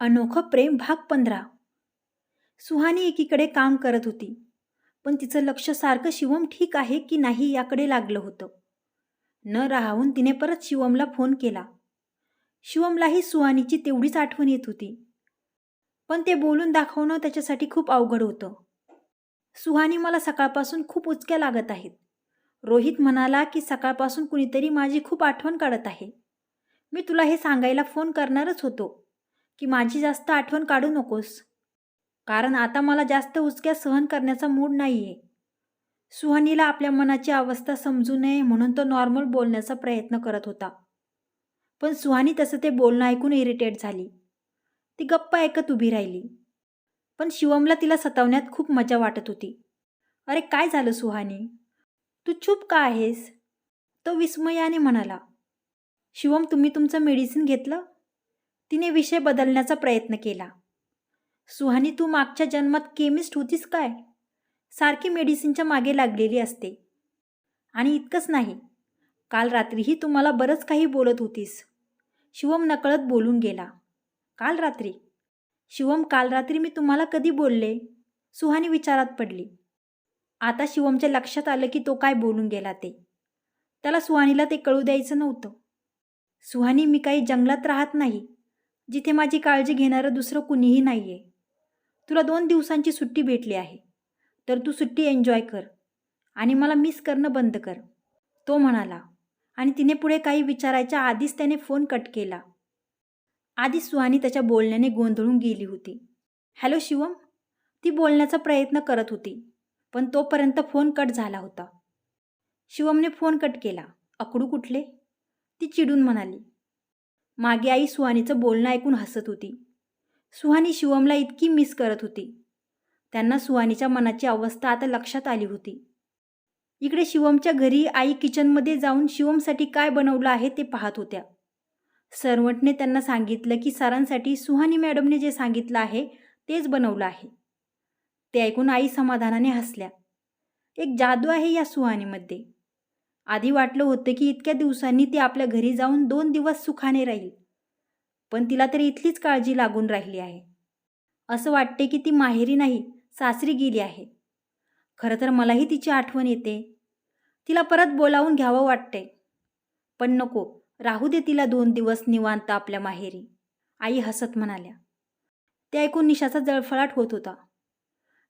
अनोखं प्रेम भाग पंधरा. सुहानी एकीकडे काम करत होती पण तिचं लक्ष सारखं शिवम ठीक आहे की नाही याकडे लागलं होतं. न राहून तिने परत शिवमला फोन केला. शिवमलाही सुहानीची तेवढीच आठवण येत होती पण ते बोलून दाखवणं त्याच्यासाठी खूप अवघड होतं. सुहानी मला सकाळपासून खूप उचक्या लागत आहेत. रोहित म्हणाला की सकाळपासून कुणीतरी माझी खूप आठवण काढत आहे. मी तुला हे सांगायला फोन करणारच होतो. की माझी जास्त आठवण काढू नकोस. कारण आता मला जास्त उचक्या सहन करण्याचा मूड नाही आहे सुहानीला आपल्या मनाची अवस्था समजू नये म्हणून तो नॉर्मल बोलण्याचा प्रयत्न करत होता. पण सुहानी तसं ते बोलणं ऐकून इरिटेट झाली. ती गप्प ऐकत उभी राहिली. पण शिवमला तिला सतावण्यात खूप मजा वाटत होती. अरे काय झालं सुहानी? तू चूप का आहेस? तो विस्मयाने म्हणाला. शिवम तुम्ही तुमचं मेडिसिन घेतलं? तिने विषय बदलण्याचा प्रयत्न केला. सुहानी तू मागच्या जन्मात केमिस्ट होतीस काय? सारखी मेडिसिनच्या मागे लागलेली असते. आणि इतकंच नाही काल रात्रीही तुम्हाला बरंच काही बोलत होतीस. शिवम नकळत बोलून गेला. काल रात्री? शिवम काल रात्री मी तुम्हाला कधी बोलले? सुहानी विचारात पडली. आता शिवमच्या लक्षात आलं की तो काय बोलून गेला ते. त्याला सुहानीला ते कळू द्यायचं नव्हतं. सुहानी मी काही जंगलात राहत नाही. जिथे माझी काळजी घेणारं दुसरं कुणीही नाही आहे तुला दोन दिवसांची सुट्टी भेटली आहे. तर तू सुट्टी एन्जॉय कर आणि मला मिस करणं बंद कर. तो म्हणाला आणि तिने पुढे काही विचारायच्या आधीच त्याने फोन कट केला. आधीच सुहानी त्याच्या बोलण्याने गोंधळून गेली होती. हॅलो शिवम. ती बोलण्याचा प्रयत्न करत होती पण तोपर्यंत फोन कट झाला होता. शिवमने फोन कट केला. अकडू कुठले? ती चिडून म्हणाली. मागे आई सुहानीचं बोलणं ऐकून हसत होती. सुहानी शिवमला इतकी मिस करत होती. त्यांना सुहानीच्या मनाची अवस्था आता लक्षात आली होती. इकडे शिवमच्या घरी आई किचनमध्ये जाऊन शिवमसाठी काय बनवलं आहे ते पाहत होत्या. सरवटने त्यांना सांगितलं की सरांसाठी सुहानी मॅडमने जे सांगितलं आहे तेच बनवलं आहे. ते ऐकून आई समाधानाने हसल्या. एक जादू आहे या सुहानीमध्ये. आधी वाटलं होतं की इतक्या दिवसांनी ती आपल्या घरी जाऊन दोन दिवस सुखाने राहील. पण तिला तर इथलीच काळजी लागून राहिली आहे. असं वाटते की ती माहेरी नाही सासरी गेली आहे. खरं तर मलाही तिची आठवण येते. तिला परत बोलावून घ्यावं वाटते पण नको राहू दे तिला दोन दिवस निवांत आपल्या माहेरी. आई हसत म्हणाल्या. ते ऐकून निशाचा जळफळाट होत होता.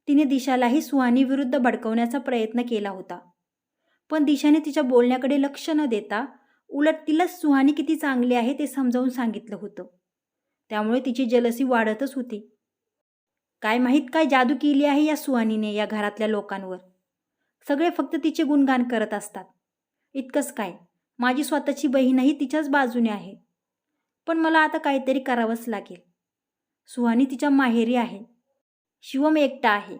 तिने दिशालाही सुहानी विरुद्ध भडकवण्याचा प्रयत्न केला होता. पण दिशाने तिच्या बोलण्याकडे लक्ष न देता उलट तिलाच सुहानी किती चांगली आहे ते समजावून सांगितलं होतं. त्यामुळे तिची जलसी वाढतच होती. काय माहीत काय जादू केली आहे या सुहानीने या घरातल्या लोकांवर. सगळे फक्त तिचे गुणगान करत असतात. इतकंच काय माझी स्वतःची बहीणही तिच्याच बाजूने आहे. पण मला आता काहीतरी करावंच लागेल. सुहानी तिच्या माहेरी आहे. शिवम एकटा आहे.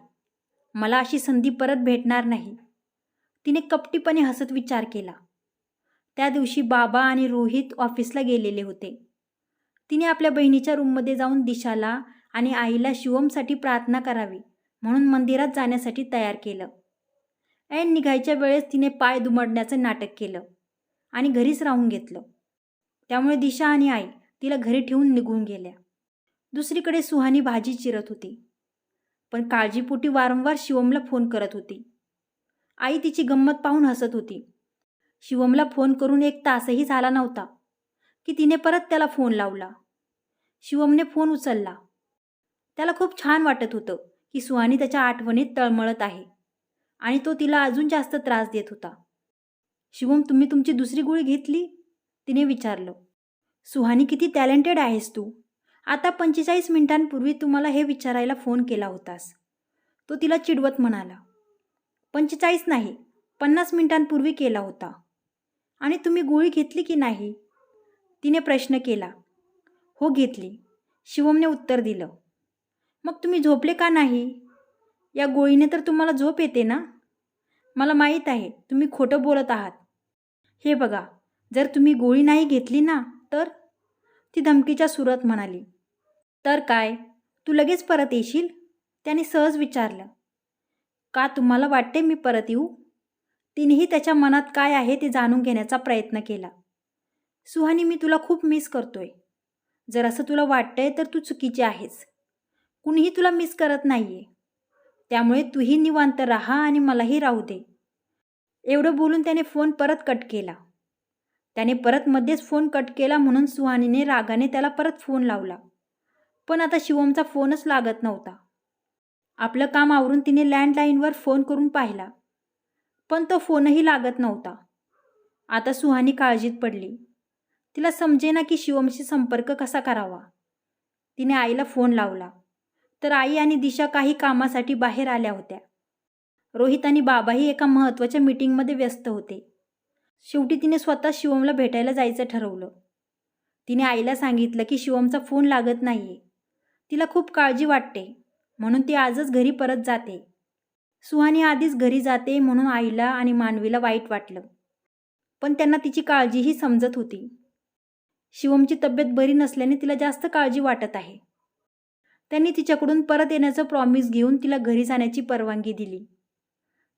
मला अशी संधी परत भेटणार नाही. तिने कपटीपणे हसत विचार केला. त्या दिवशी बाबा आणि रोहित ऑफिसला गेलेले होते. तिने आपल्या बहिणीच्या रूममध्ये जाऊन दिशाला आणि आईला शिवमसाठी प्रार्थना करावी म्हणून मंदिरात जाण्यासाठी तयार केलं. ऐन निघायच्या वेळेस तिने पाय दुमडण्याचं नाटक केलं आणि घरीच राहून घेतलं. त्यामुळे दिशा आणि आई तिला घरी ठेवून निघून गेल्या. दुसरीकडे सुहानी भाजी चिरत होती. पण काळजीपोटी वारंवार शिवमला फोन करत होती. आई तिची गंमत पाहून हसत होती. शिवमला फोन करून एक तासही झाला नव्हता की तिने परत त्याला फोन लावला. शिवमने फोन उचलला. त्याला खूप छान वाटत होतं की सुहानी त्याच्या आठवणीत तळमळत आहे आणि तो तिला अजून जास्त त्रास देत होता. शिवम तुम्ही तुमची दुसरी गोळी घेतली? तिने विचारलं. सुहानी किती टॅलेंटेड आहेस तू. आता पंचेचाळीस मिनिटांपूर्वी तुम्हाला हे विचारायला फोन केला होतास. तो तिला चिडवत म्हणाला. पंचेचाळीस नाही पन्नास मिनिटांपूर्वी केला होता. आणि तुम्ही गोळी घेतली की नाही? तिने प्रश्न केला. हो घेतली. शिवमने उत्तर दिलं. मग तुम्ही झोपले का नाही? या गोळीने तर तुम्हाला झोप येते ना? मला माहीत आहे तुम्ही खोटं बोलत आहात. हे बघा जर तुम्ही गोळी नाही घेतली ना तर? ती धमकीच्या सुरत म्हणाली. तर काय? तू लगेच परत येशील? त्याने सहज विचारलं. का तुम्हाला वाटते मी परत येऊ? तिनेही त्याच्या मनात काय आहे ते जाणून घेण्याचा प्रयत्न केला. सुहानी मी तुला खूप मिस करतोय. जर असं तुला वाटतंय तर तू चुकीची आहेस. कुणीही तुला मिस करत नाही आहे त्यामुळे तूही निवांत राहा आणि मलाही राहू दे. एवढं बोलून त्याने फोन परत कट केला. त्याने परत मध्येच फोन कट केला म्हणून सुहानीने रागाने त्याला परत फोन लावला. पण आता शिवमचा फोनच लागत नव्हता. आपलं काम आवरून तिने लँडलाईनवर फोन करून पाहिला. पण तो फोनही लागत नव्हता. आता सुहानी काळजीत पडली. तिला समजेना की शिवमशी संपर्क कसा करावा. तिने आईला फोन लावला. तर आई आणि दिशा काही कामासाठी बाहेर आल्या होत्या. रोहित आणि बाबाही एका महत्त्वाच्या मीटिंगमध्ये व्यस्त होते. शेवटी तिने स्वतः शिवमला भेटायला जायचं ठरवलं. तिने आईला सांगितलं की शिवमचा फोन लागत नाहीये. तिला खूप काळजी वाटते. म्हणून ती आजच घरी परत जाते. सुहानी आधीच घरी जाते म्हणून आईला आणि मानवीला वाईट वाटलं. पण त्यांना तिची काळजीही समजत होती. शिवमची तब्येत बरी नसल्याने तिला जास्त काळजी वाटत आहे. त्यांनी तिच्याकडून परत येण्याचं प्रॉमिस घेऊन तिला घरी जाण्याची परवानगी दिली.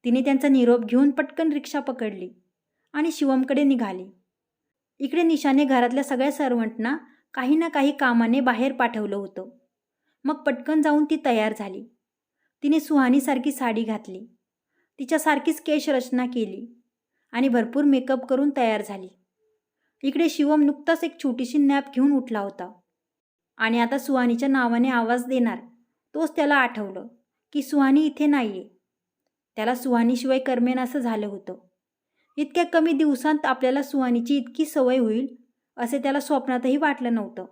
तिने त्यांचा निरोप घेऊन पटकन रिक्षा पकडली आणि शिवमकडे निघाली. इकडे निशाने घरातल्या सगळ्या सर्वंटना काही ना काही कामाने बाहेर पाठवलं होतं. मग पटकन जाऊन ती तयार झाली. तिने सुहानीसारखी साडी घातली. तिच्यासारखीच केश रचना केली आणि भरपूर मेकअप करून तयार झाली. इकडे शिवम नुकताच एक छोटीशी नॅप घेऊन उठला होता. आणि आता सुहानीच्या नावाने आवाज देणार तोच त्याला आठवलं की सुहानी इथे नाहीये. त्याला सुहानीशिवाय करमेन असं झालं होतं. इतक्या कमी दिवसांत आपल्याला सुहानीची इतकी सवय होईल असे त्याला स्वप्नातही वाटलं नव्हतं.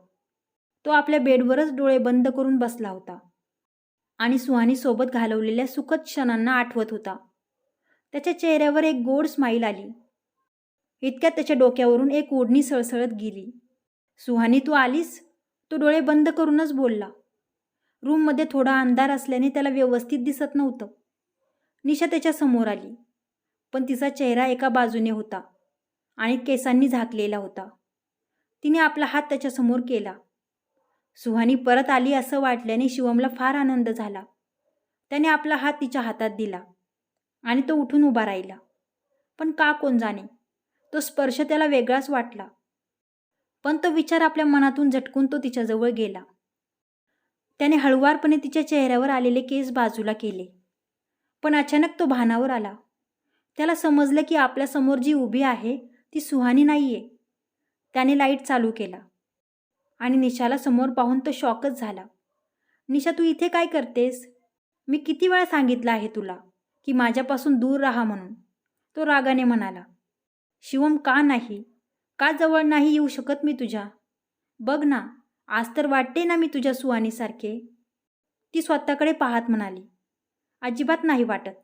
तो आपल्या बेडवरच डोळे बंद करून बसला होता. आणि सुहानीसोबत घालवलेल्या सुखद क्षणांना आठवत होता. त्याच्या चेहऱ्यावर एक गोड स्माईल आली. इतक्यात त्याच्या डोक्यावरून एक ओढणी सळसळत गेली. सुहानी तू आलीस? तो डोळे बंद करूनच बोलला. रूममध्ये थोडा अंधार असल्याने त्याला व्यवस्थित दिसत नव्हतं. निशा त्याच्यासमोर आली. पण तिचा चेहरा एका बाजूने होता आणि केसांनी झाकलेला होता. तिने आपला हात त्याच्यासमोर केला. सुहानी परत आली असं वाटल्याने शिवमला फार आनंद झाला. त्याने आपला हात तिच्या हातात दिला आणि तो उठून उभा राहिला. पण का कोण जाणे तो स्पर्श त्याला वेगळाच वाटला. पण तो विचार आपल्या मनातून झटकून तो तिच्याजवळ गेला. त्याने हळुवारपणे तिच्या चेहऱ्यावर आलेले केस बाजूला केले. पण अचानक तो भानावर आला. त्याला समजलं की आपल्यासमोर जी उभी आहे ती सुहानी नाही आहे त्याने लाइट चालू केला. आणि निशाला समोर पाहून तो शॉकच झाला. निशा तू इथे काय करतेस? मी किती वेळा सांगितलं आहे तुला की माझ्यापासून दूर राहा म्हणून. तो रागाने म्हणाला. शिवम का नाही? का जवळ नाही येऊ शकत मी तुझ्या? बघ ना आज तर वाटते ना मी तुझ्या सुहानीसारखे. ती स्वतःकडे पाहत म्हणाली. अजिबात नाही वाटत.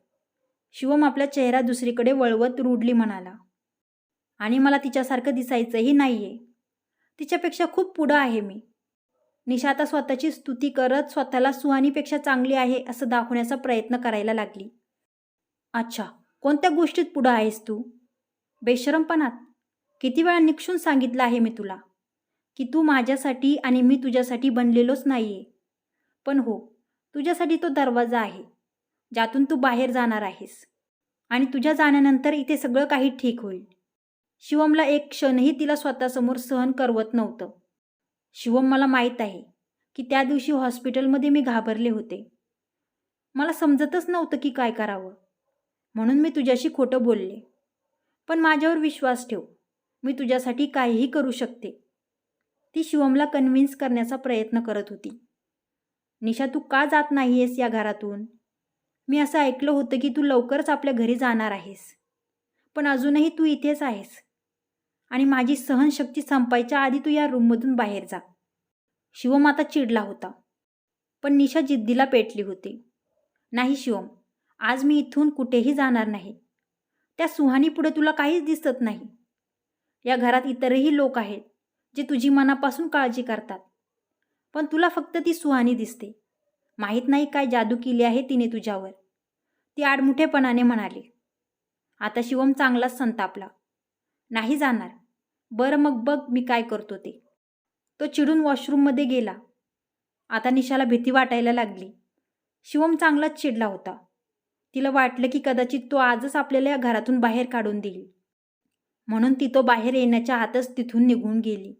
शिवम आपला चेहरा दुसरीकडे वळवत रुडली म्हणाला. आणि मला तिच्यासारखं दिसायचंही नाही आहे तिच्यापेक्षा खूप पुढं आहे मी. निशा आता स्वतःची स्तुती करत स्वतःला सुहानीपेक्षा चांगली आहे असं दाखवण्याचा प्रयत्न करायला लागली. अच्छा कोणत्या गोष्टीत पुढं आहेस तू? बेशरमपणात. किती वेळा निक्षून सांगितलं आहे मी तुला. की तू माझ्यासाठी आणि मी तुझ्यासाठी बनलेलोच नाही आहे पण हो तुझ्यासाठी तो दरवाजा आहे ज्यातून तू बाहेर जाणार आहेस. आणि तुझ्या जाण्यानंतर इथे सगळं काही ठीक होईल. शिवमला एक क्षणही तिला स्वतःसमोर सहन करवत नव्हतं. शिवम मला माहीत आहे की त्या दिवशी हॉस्पिटलमध्ये मी घाबरले होते. मला समजतच नव्हतं की काय करावं. म्हणून मी तुझ्याशी खोटं बोलले. पण माझ्यावर विश्वास ठेव. मी तुझ्यासाठी काहीही करू शकते. ती शिवमला कन्व्हिन्स करण्याचा प्रयत्न करत होती. निशा तू का जात नाही आहेस या घरातून? मी असं ऐकलं होतं की तू लवकरच आपल्या घरी जाणार आहेस. पण अजूनही तू इथेच आहेस. आणि माझी सहनशक्ती संपायच्या आधी तू या रूममधून बाहेर जा. शिवम आता चिडला होता. पण निशा जिद्दीला पेटली होती. नाही शिवम आज मी इथून कुठेही जाणार नाही. त्या सुहानी पुढे तुला काहीच दिसत नाही. या घरात इतरही लोक आहेत जे तुझी मनापासून काळजी करतात. पण तुला फक्त ती सुहानी दिसते. माहीत नाही काय जादू केली आहे तिने तुझ्यावर. ती आडमुठेपणाने म्हणाली. आता शिवम चांगलाच संतापला. नाही जाणार. बरं मग बघ मी काय करतो ते. तो चिडून वॉशरूममध्ये गेला. आता निशाला भीती वाटायला लागली. शिवम चांगलाच चिडला होता. तिला वाटलं की कदाचित तो आजच आपल्याला या घरातून बाहेर काढून देईल. म्हणून ती तो बाहेर येण्याच्या आतच तिथून निघून गेली.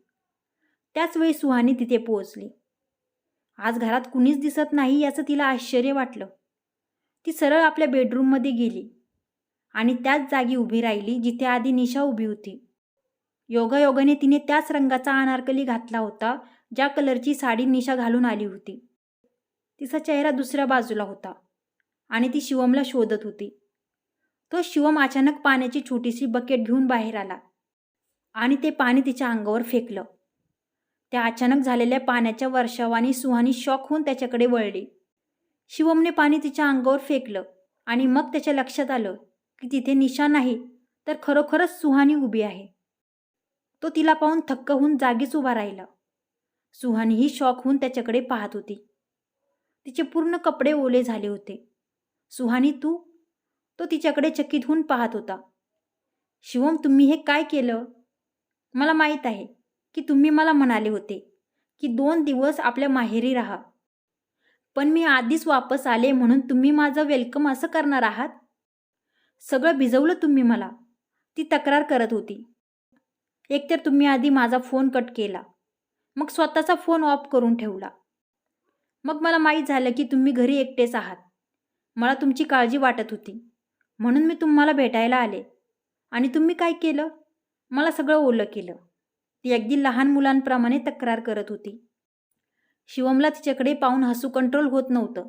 त्याच वेळी सुहानी तिथे पोहोचली. आज घरात कुणीच दिसत नाही याचं तिला आश्चर्य वाटलं. ती सरळ आपल्या बेडरूममध्ये गेली आणि त्याच जागी उभी राहिली जिथे आधी निशा उभी होती. योगायोगाने तिने त्याच रंगाचा अनारकली घातला होता ज्या कलरची साडी निशा घालून आली होती. तिचा चेहरा दुसऱ्या बाजूला होता आणि ती शिवमला शोधत होती. तो शिवम अचानक पाण्याची छोटीशी बकेट घेऊन बाहेर आला आणि ते पाणी तिच्या अंगावर फेकलं. त्या अचानक झालेल्या पाण्याच्या वर्षावाने सुहानी शॉक होऊन त्याच्याकडे वळली. शिवमने पाणी तिच्या अंगावर फेकलं आणि मग त्याच्या लक्षात आलं की तिथे निशा नाही तर खरोखरच सुहानी उभी आहे. तो तिला पाहून थक्क होऊन जागीच उभा राहिला. सुहानीही शॉक होऊन त्याच्याकडे पाहत होती. तिचे पूर्ण कपडे ओले झाले होते. सुहानी तू? तो तिच्याकडे चकित होऊन पाहत होता. शिवम तुम्ही हे काय केलं? मला माहीत आहे की तुम्ही मला म्हणाले होते की दोन दिवस आपल्या माहेरी राहा. पण मी आधीच वापस आले म्हणून तुम्ही माझं वेलकम असं करणार आहात? सगळं भिजवलं तुम्ही मला. ती तक्रार करत होती. एकतर तुम्ही आधी माझा फोन कट केला. मग स्वतःचा फोन ऑफ करून ठेवला. मग मला माहीत झालं की तुम्ही घरी एकटेच आहात. मला तुमची काळजी वाटत होती. म्हणून मी तुम्हाला भेटायला आले. आणि तुम्ही काय केलं? मला सगळं ओलं केलं. ती अगदी लहान मुलांप्रमाणे तक्रार करत होती. शिवमला तिच्याकडे पाहून हसू कंट्रोल होत नव्हतं.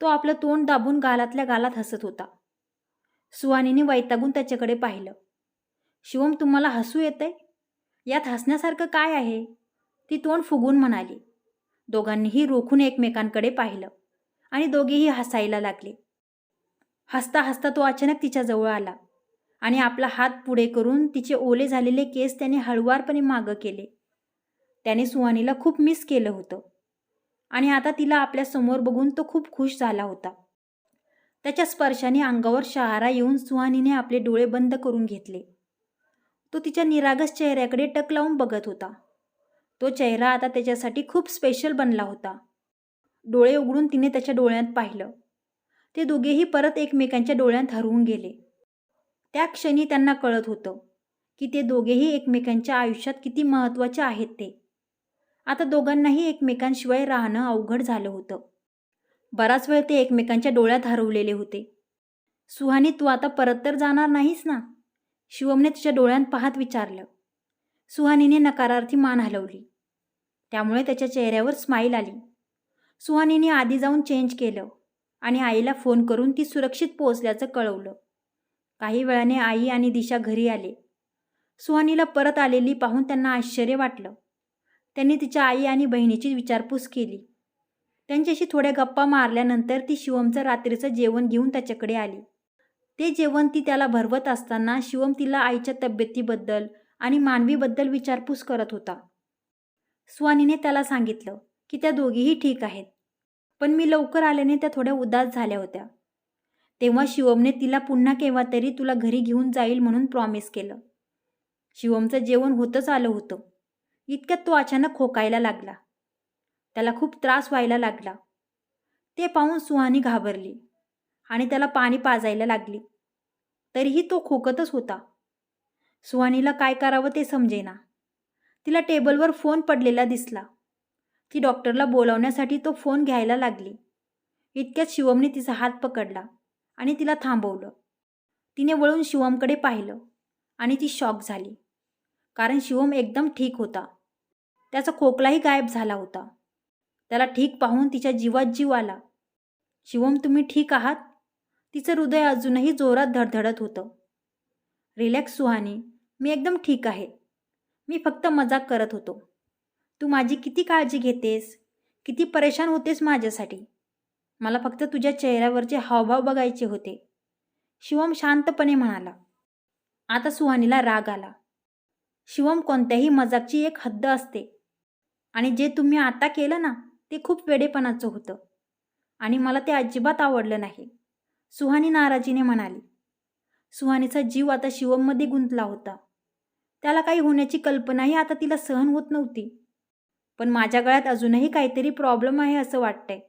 तो आपलं तोंड दाबून गालातल्या गालात हसत होता. सुहानीने वैतागून त्याच्याकडे पाहिलं. शिवम तुम्हाला हसू येतंय? यात हसण्यासारखं काय आहे? ती तोंड फुगून म्हणाली. दोघांनीही रोखून एकमेकांकडे पाहिलं आणि दोघेही हसायला लागले. हसता हसता तो अचानक तिच्याजवळ आला आणि आपला हात पुढे करून तिचे ओले झालेले केस त्याने हळुवारपणे मागं केले. त्याने सुहानीला खूप मिस केलं होतं आणि आता तिला आपल्यासमोर बघून तो खूप खुश झाला होता. त्याच्या स्पर्शाने अंगावर शहारा येऊन सुहानीने आपले डोळे बंद करून घेतले. तो तिच्या निरागस चेहऱ्याकडे टक लावून बघत होता. तो चेहरा आता त्याच्यासाठी खूप स्पेशल बनला होता. डोळे उघडून तिने त्याच्या डोळ्यात पाहिलं. ते दोघेही परत एकमेकांच्या डोळ्यात हरवून गेले. त्या क्षणी त्यांना कळत होतं की ते दोघेही एकमेकांच्या आयुष्यात किती महत्त्वाचे आहेत ते. आता दोघांनाही एकमेकांशिवाय राहणं अवघड झालं होतं. बराच वेळ ते एकमेकांच्या डोळ्यात हरवलेले होते. सुहानी तू आता परत तर जाणार नाहीस ना? शिवमने तिच्या डोळ्यात पाहत विचारलं. सुहानीने नकारार्थी मान हलवली. त्यामुळे त्याच्या चेहऱ्यावर स्माईल आली. सुहानीने आधी जाऊन चेंज केलं आणि आईला फोन करून ती सुरक्षित पोहोचल्याचं कळवलं. काही वेळाने आई आणि दिशा घरी आले. सुहानीला परत आलेली पाहून त्यांना आश्चर्य वाटलं. त्यांनी तिच्या आई आणि बहिणीची विचारपूस केली. त्यांच्याशी थोड्या गप्पा मारल्यानंतर ती शिवमचं रात्रीचं जेवण घेऊन त्याच्याकडे आली. ते जेवण ती त्याला भरवत असताना शिवम तिला आईच्या तब्येतीबद्दल आणि मानवीबद्दल विचारपूस करत होता. सुहानीने त्याला सांगितलं की त्या दोघीही ठीक आहेत पण मी लवकर आल्याने त्या थोड्या उदास झाल्या होत्या. तेव्हा शिवमने तिला पुन्हा केव्हा तरी तुला घरी घेऊन जाईल म्हणून प्रॉमिस केलं. शिवमचं जेवण होतंच आलं होतं. इतक्यात तो अचानक खोकायला लागला. त्याला खूप त्रास व्हायला लागला. ते पाहून सुहानी घाबरली. आणि त्याला पाणी पाजायला लागली. तरीही तो खोकतच होता. सुहानीला काय करावं ते समजेना. तिला टेबलवर फोन पडलेला दिसला. ती डॉक्टरला बोलावण्यासाठी तो फोन घ्यायला लागली. इतक्यात शिवमने तिचा हात पकडला आणि तिला थांबवलं. तिने वळून शिवमकडे पाहिलं आणि ती शॉक झाली. कारण शिवम एकदम ठीक होता. त्याचा खोकलाही गायब झाला होता. त्याला ठीक पाहून तिच्या जीवात जीव आला. शिवम तुम्ही ठीक आहात? तिचं हृदय अजूनही जोरात धडधडत होतं. रिलॅक्स सुहानी मी एकदम ठीक आहे. मी फक्त मजाक करत होतो. तू माझी किती काळजी घेतेस? किती परेशान होतेस माझ्यासाठी? मला फक्त तुझ्या चेहऱ्यावरचे हावभाव बघायचे होते. शिवम शांतपणे म्हणाला. आता सुहानीला राग आला. शिवम कोणत्याही मजाकची एक हद्द असते. आणि जे तुम्ही आता केलं ना ते खूप वेडेपणाचं होतं. आणि मला ते अजिबात आवडलं नाही. सुहानी नाराजीने म्हणाली. सुहानीचा जीव आता शिवममध्ये गुंतला होता. त्याला काही होण्याची कल्पनाही आता तिला सहन होत नव्हती. पण माझ्या गळ्यात अजूनही काहीतरी प्रॉब्लेम आहे असं वाटतंय.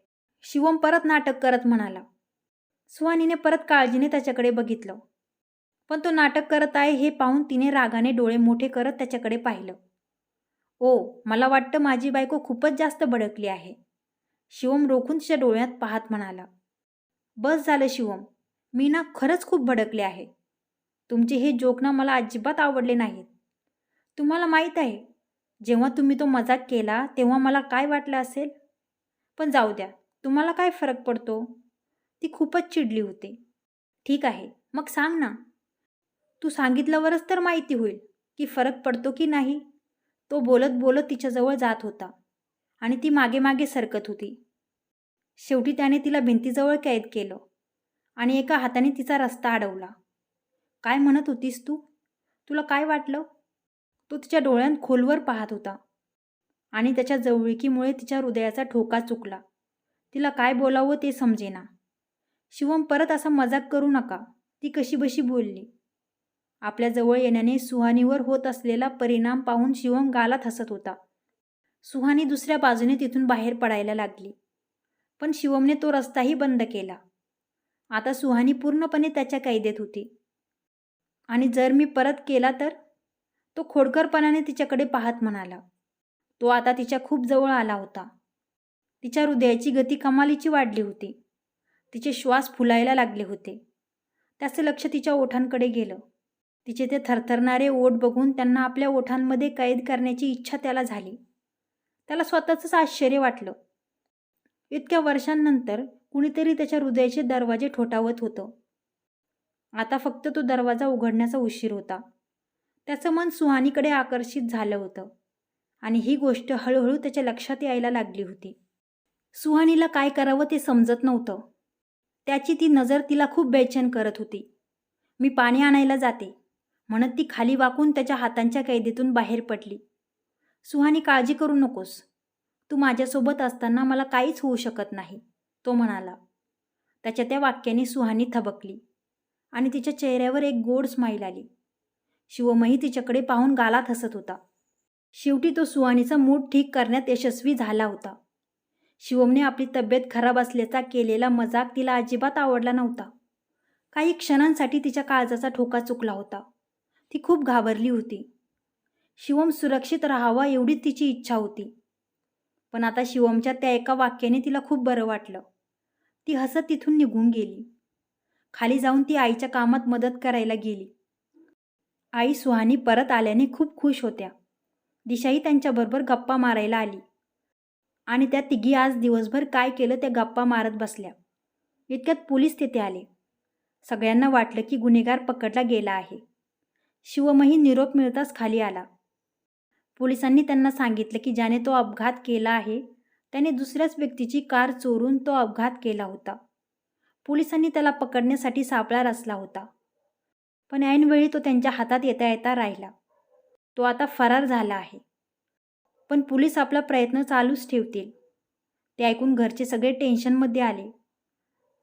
शिवम परत नाटक करत म्हणाला. सुहानीने परत काळजीने त्याच्याकडे बघितलं. पण तो नाटक करत आहे हे पाहून तिने रागाने डोळे मोठे करत त्याच्याकडे पाहिलं. ओ मला वाटतं माझी बायको खूपच जास्त भडकली आहे. शिवम रोखून तिच्या डोळ्यात पाहत म्हणाला. बस झालं शिवम. मी ना खरंच खूप भडकले आहे. तुमचे हे जोकना मला अजिबात आवडले नाहीत. तुम्हाला माहीत आहे जेव्हा तुम्ही तो मजाक केला तेव्हा मला काय वाटलं असेल? पण जाऊ द्या तुम्हाला काय फरक पडतो? ती खूपच चिडली होती. ठीक आहे मग सांग ना. तू सांगितल्यावरच तर माहिती होईल की फरक पडतो की नाही? तो बोलत बोलत तिच्याजवळ जात होता आणि ती मागे मागे सरकत होती. शेवटी त्याने तिला भिंतीजवळ कैद केलं आणि एका हाताने तिचा रस्ता अडवला. काय म्हणत होतीस तू? तुला काय वाटलं? तो तिच्या डोळ्यांत खोलवर पाहत होता आणि त्याच्या जवळकीमुळे तिच्या हृदयाचा ठोका चुकला. तिला काय बोलावं ते समजेना. शिवम परत असा मजाक करू नका. ती कशीबशी बोलली. आपल्या जवळ येण्याने सुहानीवर होत असलेला परिणाम पाहून शिवम गालात हसत होता. सुहानी दुसऱ्या बाजूने तिथून बाहेर पडायला लागली. पण शिवमने तो रस्ताही बंद केला. आता सुहानी पूर्णपणे त्याच्या कैदेत होती. आणि जर मी परत केला तर? तो खोडकरपणाने तिच्याकडे पाहत म्हणाला. तो आता तिच्या खूप जवळ आला होता. तिच्या हृदयाची गती कमालीची वाढली होती. तिचे श्वास फुलायला लागले होते. त्याचं लक्ष तिच्या ओठांकडे गेलं. तिचे ते थरथरणारे ओठ बघून त्यांना आपल्या ओठांमध्ये कैद करण्याची इच्छा त्याला झाली. त्याला स्वतःचंच आश्चर्य वाटलं. इतक्या वर्षांनंतर कुणीतरी त्याच्या हृदयाचे दरवाजे ठोठावत होतं. आता फक्त तो दरवाजा उघडण्याचा उशीर होता. त्याचं मन सुहानीकडे आकर्षित झालं होतं आणि ही गोष्ट हळूहळू त्याच्या लक्षात यायला लागली होती. सुहानीला काय करावं ते समजत नव्हतं. त्याची ती नजर तिला खूप बेचैन करत होती. मी पाणी आणायला जाते म्हणत ती खाली वाकून त्याच्या हातांच्या कैदेतून बाहेर पडली. सुहानी काळजी करू नकोस. तू माझ्यासोबत असताना मला काहीच होऊ शकत नाही तो म्हणाला. त्याच्या त्या वाक्याने सुहानी थबकली आणि तिच्या चेहऱ्यावर एक गोड स्माईल आली. शिवमही तिच्याकडे पाहून गालात हसत होता. शेवटी तो सुहानीचा मूड ठीक करण्यात यशस्वी झाला होता. शिवमने आपली तब्येत खराब असल्याचा केलेला मजाक तिला अजिबात आवडला नव्हता. काही क्षणांसाठी तिच्या काळजाचा ठोका चुकला होता. ती खूप घाबरली होती. शिवम सुरक्षित राहावा एवढी तिची इच्छा होती. पण आता शिवमच्या त्या एका वाक्याने तिला खूप बरं वाटलं. ती हसत तिथून निघून गेली. खाली जाऊन ती आईच्या कामात मदत करायला गेली. आई सुहानी परत आल्याने खूप खुश होत्या. दिशाही त्यांच्याबरोबर गप्पा मारायला आली. आणि त्या तिघी आज दिवसभर काय केलं त्या गप्पा मारत बसल्या. इतक्यात पोलीस तिथे आले. सगळ्यांना वाटलं की गुन्हेगार पकडला गेला आहे. शिवमही निरोप मिळताच खाली आला. पोलिसांनी त्यांना सांगितलं की ज्याने तो अपघात केला आहे त्याने दुसऱ्याच व्यक्तीची कार चोरून तो अपघात केला होता. पोलिसांनी त्याला पकडण्यासाठी सापळा रचला होता. पण ऐनवेळी तो त्यांच्या हातात येता येता राहिला. तो आता फरार झाला आहे. पण पोलीस आपला प्रयत्न चालूच ठेवतील. ते ऐकून घरचे सगळे टेन्शनमध्ये आले.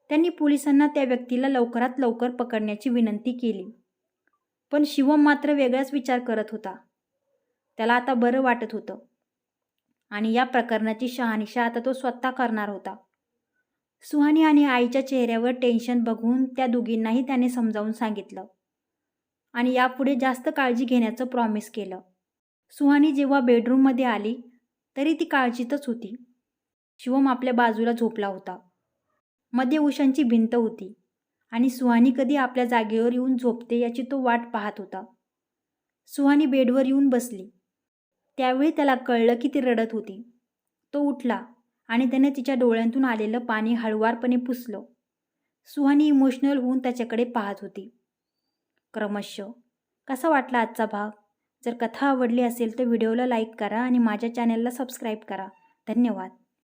त्यांनी पोलिसांना त्या व्यक्तीला लवकरात लवकर पकडण्याची विनंती केली. पण शिवम मात्र वेगळाच विचार करत होता. त्याला आता बरं वाटत होतं. आणि या प्रकरणाची शहानिशा आता तो स्वतः करणार होता. सुहानी आणि आईच्या चेहऱ्यावर टेन्शन बघून त्या दोघींनाही त्याने समजावून सांगितलं. आणि यापुढे जास्त काळजी घेण्याचं प्रॉमिस केलं. सुहानी जेव्हा बेडरूममध्ये आली तरी ती काळजीतच होती. शिवम आपल्या बाजूला झोपला होता. मध्ये उशांची भिंत होती. आणि सुहानी कधी आपल्या जागेवर येऊन झोपते याची तो वाट पाहत होता. सुहानी बेडवर येऊन बसली. त्यावेळी त्याला कळलं की ती रडत होती. तो उठला आणि त्याने तिच्या डोळ्यांतून आलेलं पाणी हळुवारपणे पुसलं. सुहानी इमोशनल होऊन त्याच्याकडे पाहत होती. क्रमशः कसा वाटला आजचा भाग? जर कथा आवडली असेल तर व्हिडिओला लाईक करा आणि माझ्या चॅनलला सबस्क्राईब करा. धन्यवाद.